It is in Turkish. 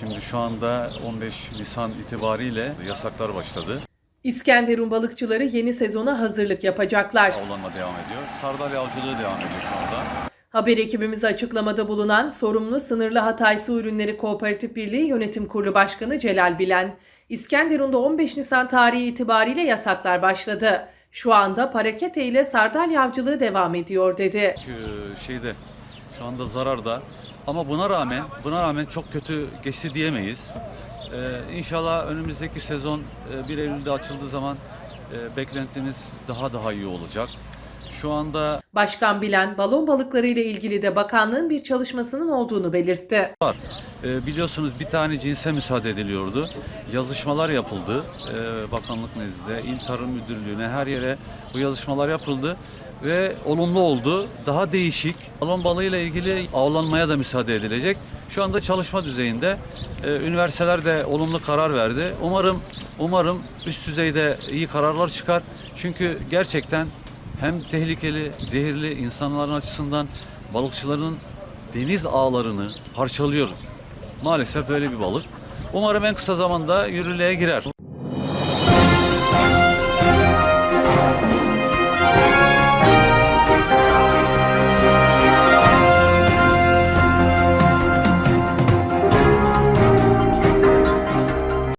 Şimdi şu anda 15 Nisan itibariyle yasaklar başladı. İskenderun balıkçıları yeni sezona hazırlık yapacaklar. Avlanma devam ediyor. Sardalya avcılığı devam ediyor şu anda. Haber ekibimize açıklamada bulunan sorumlu Sınırlı Hatay Su Ürünleri Kooperatif Birliği Yönetim Kurulu Başkanı Celal Bilen, İskenderun'da 15 Nisan tarihi itibariyle yasaklar başladı. Şu anda parakete ile sardalya avcılığı devam ediyor dedi. Ee, Şeyde şu anda zararda. Ama buna rağmen buna rağmen çok kötü geçti diyemeyiz. Ee, inşallah önümüzdeki sezon e, 1 Eylül'de açıldığı zaman e, beklentimiz daha daha iyi olacak. Şu anda Başkan Bilen, balon balıkları ile ilgili de bakanlığın bir çalışmasının olduğunu belirtti. var. Ee, biliyorsunuz bir tane cinse müsaade ediliyordu. Yazışmalar yapıldı. Ee, bakanlık nezdinde, İl Tarım Müdürlüğü'ne her yere bu yazışmalar yapıldı. Ve olumlu oldu. Daha değişik. Balon balığıyla ilgili avlanmaya da müsaade edilecek. Şu anda çalışma düzeyinde. Ee, üniversiteler de olumlu karar verdi. Umarım umarım üst düzeyde iyi kararlar çıkar. Çünkü gerçekten hem tehlikeli, zehirli insanların açısından balıkçıların deniz ağlarını parçalıyor. Maalesef böyle bir balık. Umarım en kısa zamanda yürürlüğe girer.